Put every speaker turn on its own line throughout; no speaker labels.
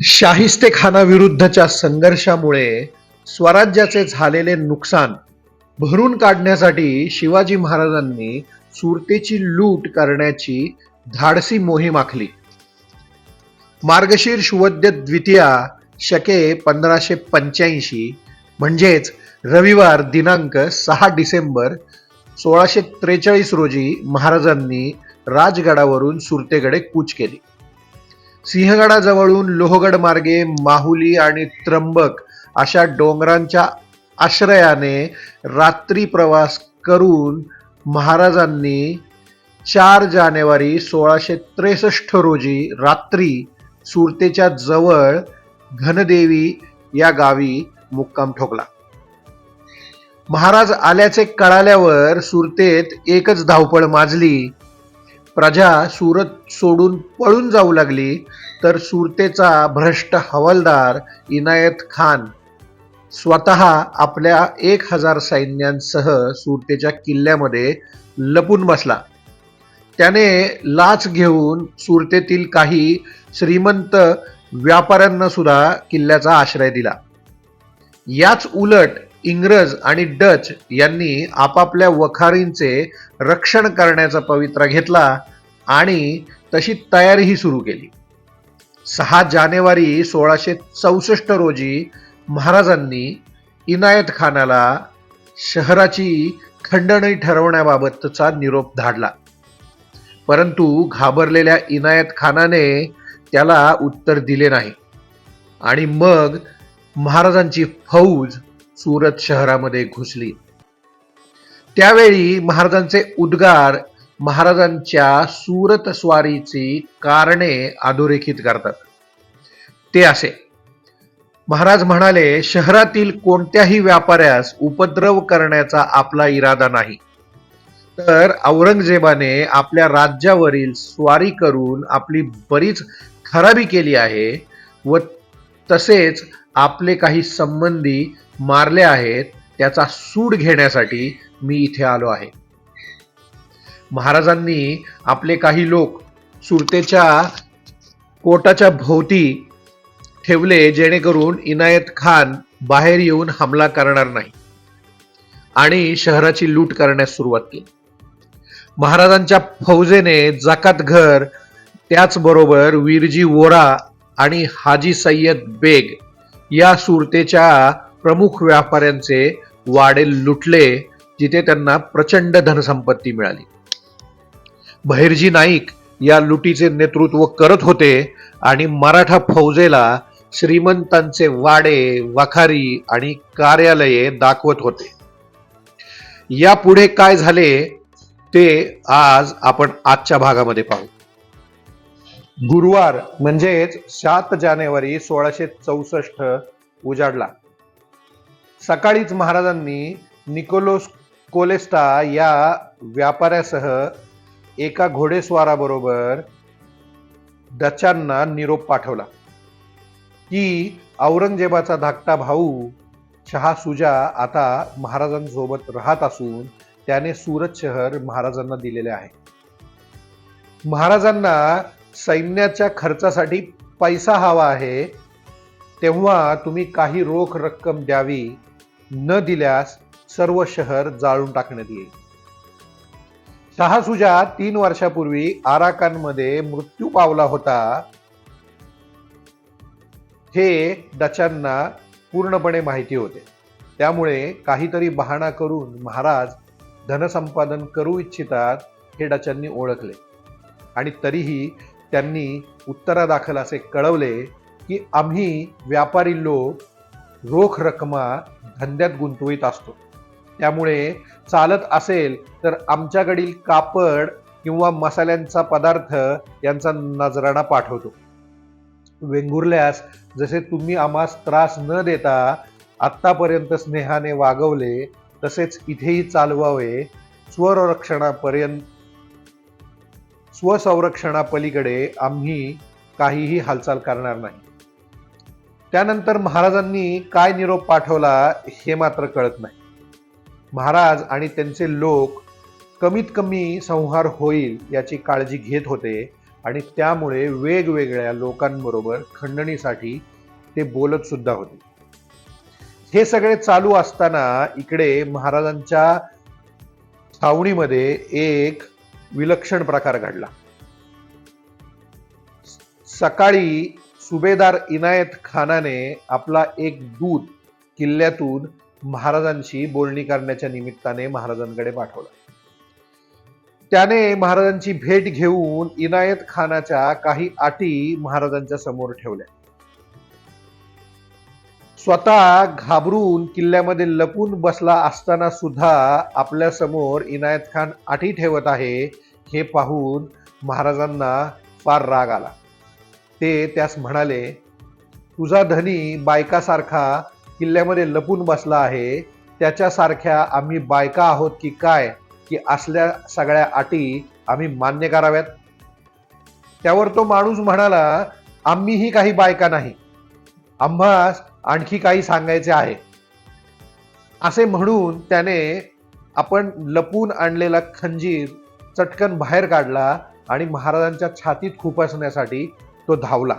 शाहिस्तेखानाविरुद्धच्या संघर्षामुळे स्वराज्याचे झालेले नुकसान भरून काढण्यासाठी शिवाजी महाराजांनी सुरतेची लूट करण्याची धाडसी मोहीम आखली. मार्गशीर शुवद्य द्वितीया शके पंधराशे पंच्याऐंशी म्हणजेच रविवार दिनांक सहा डिसेंबर सोळाशे त्रेचाळीस रोजी महाराजांनी राजगडावरून सुरतेकडे कूच केली. सिंहगडाजवळून लोहगड मार्गे माहुली आणि त्र्यंबक अशा डोंगरांच्या आश्रयाने रात्री प्रवास करून महाराजांनी चार जानेवारी सोळाशे त्रेसष्ट रोजी रात्री सुरतेच्या जवळ घनदेवी या गावी मुक्काम ठोकला. महाराज आल्याचे कळाल्यावर सुरतेत एकच धावपळ माजली. प्रजा सुरत सोडून पळून जाऊ लागली तर सुरतेचा भ्रष्ट हवालदार इनायत खान स्वतः आपल्या एक हजार सैन्यांसह सुरतेच्या किल्ल्यामध्ये लपून बसला. त्याने लाच घेऊन सुरतेतील काही श्रीमंत व्यापाऱ्यांना सुद्धा किल्ल्याचा आश्रय दिला. याच उलट इंग्रज आणि डच यांनी आपापल्या वखारींचे रक्षण करण्याचा पवित्रा घेतला आणि तशी तयारीही सुरू केली. सहा जानेवारी सोळाशे चौसष्ट रोजी महाराजांनी इनायत खानाला शहराची खंडणी ठरवण्याबाबतचा निरोप धाडला. परंतु घाबरलेल्या इनायत खानाने त्याला उत्तर दिले नाही आणि मग महाराजांची फौज सुरत शहरामध्ये घुसली. त्यावेळी महाराजांचे उद्गार महाराजांच्या सुरत स्वारीची कारणे अधोरेखित करतात. ते असे. महाराज म्हणाले शहरातील कोणत्याही व्यापाऱ्यास उपद्रव करण्याचा आपला इरादा नाही. तर औरंगजेबाने आपल्या राज्यावरील स्वारी करून आपली बरीच खराबी केली आहे व तसेच आपले काही संबंधी मारले आहेत त्याचा सूड घेण्यासाठी मी इथे आलो आहे. महाराजांनी आपले काही लोक सुरतेच्या कोटाच्या भोवती ठेवले जेणेकरून इनायत खान बाहेर येऊन हमला करणार नाही आणि शहराची लूट करण्यास सुरुवात केली. महाराजांच्या फौजेने जकात घर त्याचबरोबर वीरजी वोरा आणि हाजी सय्यद बेग या सुरतेच्या प्रमुख व्यापाऱ्यांचे वाडे लुटले जिथे त्यांना प्रचंड धनसंपत्ती मिळाली. बहिर्जी नाईक या लुटीचे नेतृत्व करत होते आणि मराठा फौजेला श्रीमंतांचे वाडे वखारी आणि कार्यालये दाखवत होते. यापुढे काय झाले ते आज आपण आजच्या भागामध्ये पाहू. गुरुवार म्हणजेच सात जानेवारी सोळाशे चौसष्ट उजाडला. सकाळीच महाराजांनी निकोलोस कोलेस्टा या व्यापाऱ्यासह एका घोडेस्वाराबरोबर डचांना निरोप पाठवला. की औरंगजेबाचा धाकटा भाऊ शहा सुजा आता महाराजांसोबत राहत असून त्याने सुरत शहर महाराजांना दिलेले आहे. महाराजांना सैन्याच्या खर्चासाठी पैसा हवा आहे तेव्हा तुम्ही काही रोख रक्कम द्यावी न दिल्यास सर्व शहर जाळून टाकण्यात येईल. शहासुजा तीन वर्षापूर्वी आराकानमध्ये मृत्यू पावला होता. हे डचांना पूर्णपणे माहिती होते. त्यामुळे काहीतरी बहाणा करून महाराज धनसंपादन करू इच्छितात हे डचांनी ओळखले. आणि तरीही त्यांनी उत्तरादाखल असे कळवले की आम्ही व्यापारी लोक रोख रकमा धंद्यात गुंतवित असतो. त्यामुळे चालत असेल तर आमच्याकडील कापड किंवा मसाल्यांचा पदार्थ यांचा नजराणा पाठवतो. वेंगुर्ल्यास जसे तुम्ही आम्हास त्रास न देता आत्तापर्यंत स्नेहाने वागवले तसेच इथेही चालवावे. स्वरक्षणापर्यंत स्वसंरक्षणापलीकडे आम्ही काहीही हालचाल करणार नाही. त्यानंतर महाराजांनी काय निरोप पाठवला हे मात्र कळत नाही. महाराज आणि त्यांचे लोक कमीत कमी संहार होईल याची काळजी घेत होते आणि त्यामुळे वेगवेगळ्या लोकांबरोबर खंडणीसाठी ते बोलत सुद्धा होते. हे सगळे चालू असताना इकडे महाराजांच्या छावणीमध्ये एक विलक्षण प्रकार घडला. सकाळी सुभेदार इनायत खानाने आपला एक दूत किल्ल्यातून महाराजांशी बोलणी करण्याच्या निमित्ताने महाराजांकडे पाठवला. त्याने महाराजांची भेट घेऊन इनायत खानाच्या काही अटी महाराजांच्या समोर ठेवल्या. स्वतः घाबरून किल्ल्यामध्ये लपून बसला असताना सुद्धा आपल्यासमोर इनायत खान अटी ठेवत आहे हे पाहून महाराजांना फार राग आला. ते त्यास म्हणाले तुझा धनी बायकासारखा किल्ल्यामध्ये लपून बसला आहे. त्याच्यासारख्या आम्ही बायका आहोत की काय की असल्या सगळ्या अटी आम्ही मान्य कराव्यात? त्यावर तो माणूस म्हणाला आम्हीही काही बायका नाही. आम्हास आणखी काही सांगायचे आहे. असे म्हणून त्याने आपण लपून आणलेला खंजीर चटकन बाहेर काढला आणि महाराजांच्या छातीत खुपसण्यासाठी तो धावला.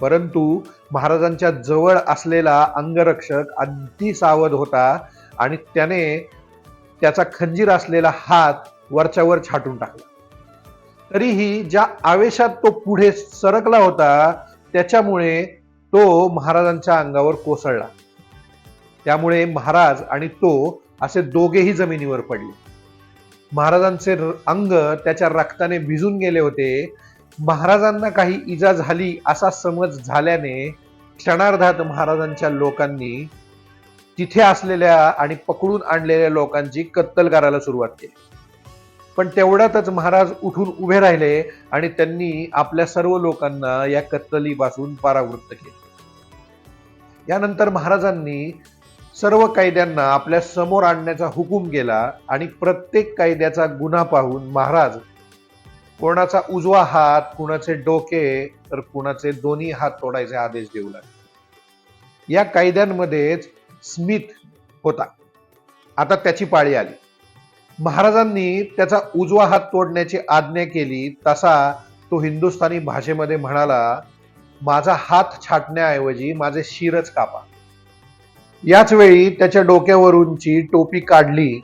परंतु महाराजांच्या जवळ असलेला अंगरक्षक अगदी सावध होता आणि त्याने त्याचा खंजीर असलेला हात वरच्यावर छाटून टाकला. तरीही ज्या आवेशात तो पुढे सरकला होता त्याच्यामुळे तो महाराजांच्या अंगावर कोसळला. त्यामुळे महाराज आणि तो असे दोघेही जमिनीवर पडले. महाराजांचे अंग त्याच्या रक्ताने भिजून गेले होते महाराजांना काही इजा झाली असा समज झाल्याने क्षणार्धात महाराजांच्या लोकांनी तिथे असलेल्या आणि पकडून आणलेल्या लोकांची कत्तल करायला सुरुवात केली. पण तेवढ्यातच महाराज उठून उभे राहिले आणि त्यांनी आपल्या सर्व लोकांना या कत्तलीपासून परावृत्त केले. यानंतर महाराजांनी सर्व कैद्यांना आपल्यासमोर आणण्याचा हुकूम केला आणि प्रत्येक कैद्याचा गुन्हा पाहून महाराज कोणाचा उजवा हात कुणाचे डोके तर कुणाचे दोन्ही हात तोडायचे आदेश देऊ लागले. या कायद्यांमध्येच स्मिथ होता. आता त्याची पाळी आली. महाराजांनी त्याचा उजवा हात तोडण्याची आज्ञा केली तसा तो हिंदुस्थानी भाषेमध्ये म्हणाला माझा हात छाटण्याऐवजी माझे शिरच कापा. याच वेळी त्याच्या डोक्यावरूनची टोपी काढली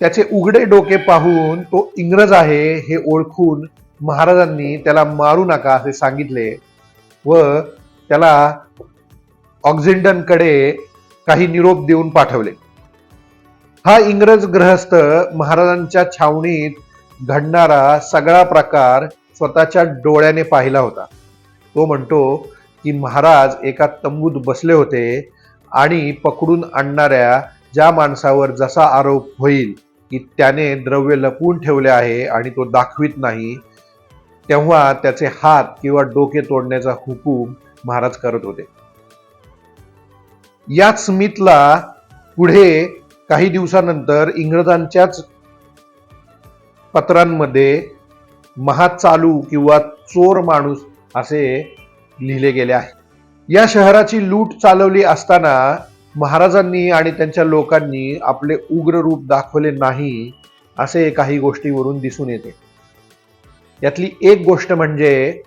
त्याचे उघडे डोके पाहून तो इंग्रज आहे हे ओळखून महाराजांनी त्याला मारू नका असे सांगितले व त्याला ऑक्झिंडनकडे काही निरोप देऊन पाठवले. हा इंग्रज ग्रहस्थ महाराजांच्या छावणीत घडणारा सगळा प्रकार स्वतःच्या डोळ्याने पाहिला होता. तो म्हणतो की महाराज एका तंबूत बसले होते आणि पकडून आणणाऱ्या ज्या माणसावर जसा आरोप होईल की त्याने द्रव्य लपवून ठेवले आहे आणि तो दाखवित नाही तेव्हा त्याचे हात किंवा डोके तोडण्याचा हुकूम महाराज करत होते. याच स्मिथला पुढे काही दिवसानंतर इंग्रजांच्याच पत्रांमध्ये महाचालू किंवा चोर माणूस असे लिहिले गेले आहे. या शहराची लूट चालवली असताना महाराजांनी आणि त्यांच्या लोकांनी आपले उग्र रूप दाखवले नाही असे काही गोष्टीवरून दिसून येते. यातली एक गोष्ट म्हणजे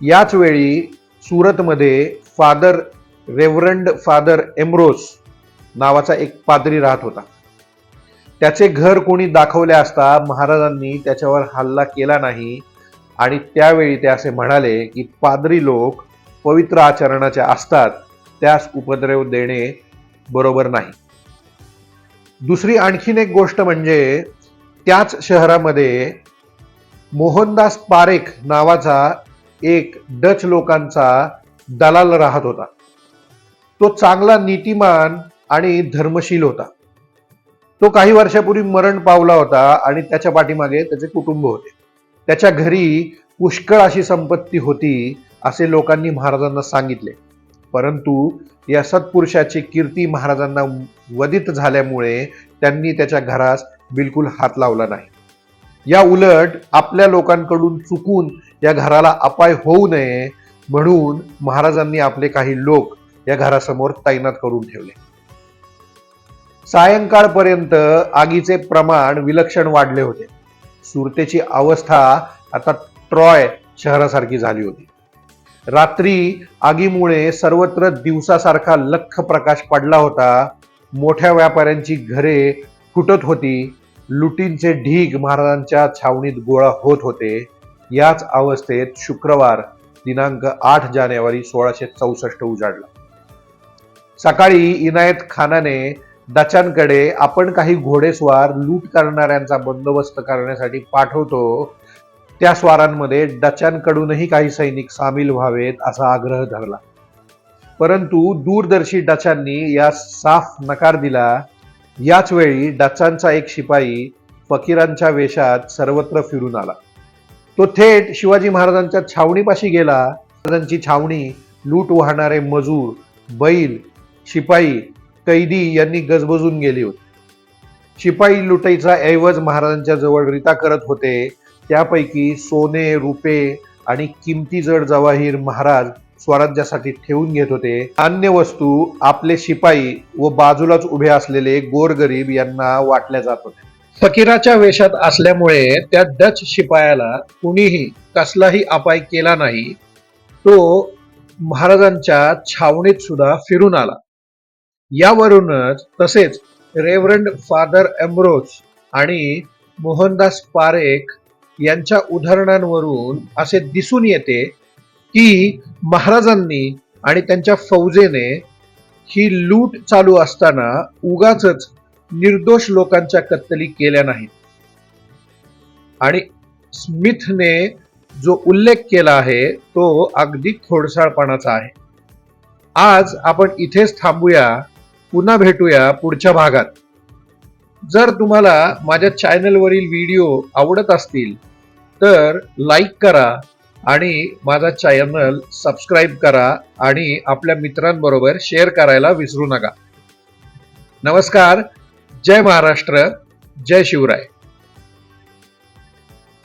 याच वेळी सुरतमध्ये फादर रेव्हरंड फादर एम्ब्रोस नावाचा एक पादरी राहत होता. त्याचे घर कोणी दाखवले असता महाराजांनी त्याच्यावर हल्ला केला नाही आणि त्यावेळी ते असे म्हणाले की पादरी लोक पवित्र आचरणाचे असतात त्यास उपद्रव देणे बरोबर नाही. दुसरी आणखीन एक गोष्ट म्हणजे त्याच शहरामध्ये मोहनदास पारेख नावाचा एक डच लोकांचा दलाल राहत होता. तो चांगला नीतिमान आणि धर्मशील होता. तो काही वर्षापूर्वी मरण पावला होता आणि त्याच्या पाठीमागे त्याचे कुटुंब होते. त्याच्या घरी पुष्कळ अशी संपत्ती होती असे लोकांनी महाराजांना सांगितले. परंतु या सत्पुरुषाची कीर्ती महाराजांना वदित झाल्यामुळे त्यांनी त्याच्या घरास बिलकुल हात लावला नाही. या उलट आपल्या लोकांकडून चुकून या घराला अपाय होऊ नये म्हणून महाराजांनी आपले काही लोक या घरासमोर तैनात करून ठेवले. सायंकाळपर्यंत आगीचे प्रमाण विलक्षण वाढले होते. सुरतेची अवस्था आता ट्रॉय शहरासारखी झाली होती. रात्री आगीमुळे सर्वत्र दिवसासारखा लख प्रकाश पडला होता. मोठ्या व्यापाऱ्यांची घरे फुटत होती. लुटींचे ढीग महाराजांच्या छावणीत गोळा होत होते. याच अवस्थेत शुक्रवार दिनांक आठ जानेवारी सोळाशे चौसष्ट उजाडला. सकाळी इनायत खानाने डचांकडे आपण काही घोडेस्वार लूट करणाऱ्यांचा बंदोबस्त करण्यासाठी पाठवतो त्या स्वारांमध्ये डचांकडूनही काही सैनिक सामील व्हावेत असा आग्रह धरला. परंतु दूरदर्शी डचांनी यास साफ नकार दिला. याच वेळी डचांचा एक शिपाई फकीरांच्या वेशात सर्वत्र फिरून आला. तो थेट शिवाजी महाराजांच्या छावणीपाशी गेला. महाराजांची छावणी लूट वाहणारे मजूर बैल शिपाई कैदी यांनी गजबजून गेली होती. शिपाई लुटाईचा ऐवज महाराजांच्या जवळ रिता करत होते. त्यापैकी सोने रुपे आणि किमती जड जवाहीर महाराज स्वराज्यासाठी ठेवून घेत होते अन्य वस्तू आपले शिपाई व बाजूलाच उभे असलेले गोरगरीब यांना वाटल्या जात होत्या. फकीराच्या वेशात असल्यामुळे त्या डच शिपायाला कुणीही कसलाही अपाय केला नाही. तो महाराजांच्या छावणीत सुद्धा फिरून आला. यावरूनच तसेच रेव्हरंड फादर एम्ब्रोज आणि मोहनदास पारेख यांच्या उदाहरणांवरून असे दिसून येते की महाराजांनी आणि त्यांच्या फौजेने ही लूट चालू असताना उगाच निर्दोष लोकांच्या कत्तली केल्या नाहीत. आणि स्मिथने जो उल्लेख केला आहे तो अगदी खोडसाळपणाचा आहे. आज आपण इथेच थांबूया पुन्हा भेटूया पुढच्या भागात. जर तुम्हाला माझ्या चॅनलवरील व्हिडिओ आवडत असतील तर लाईक करा आणि माझा चॅनल सबस्क्राईब करा आणि आपल्या मित्रांबरोबर शेअर करायला विसरू नका. नमस्कार. जय महाराष्ट्र. जय शिवराय.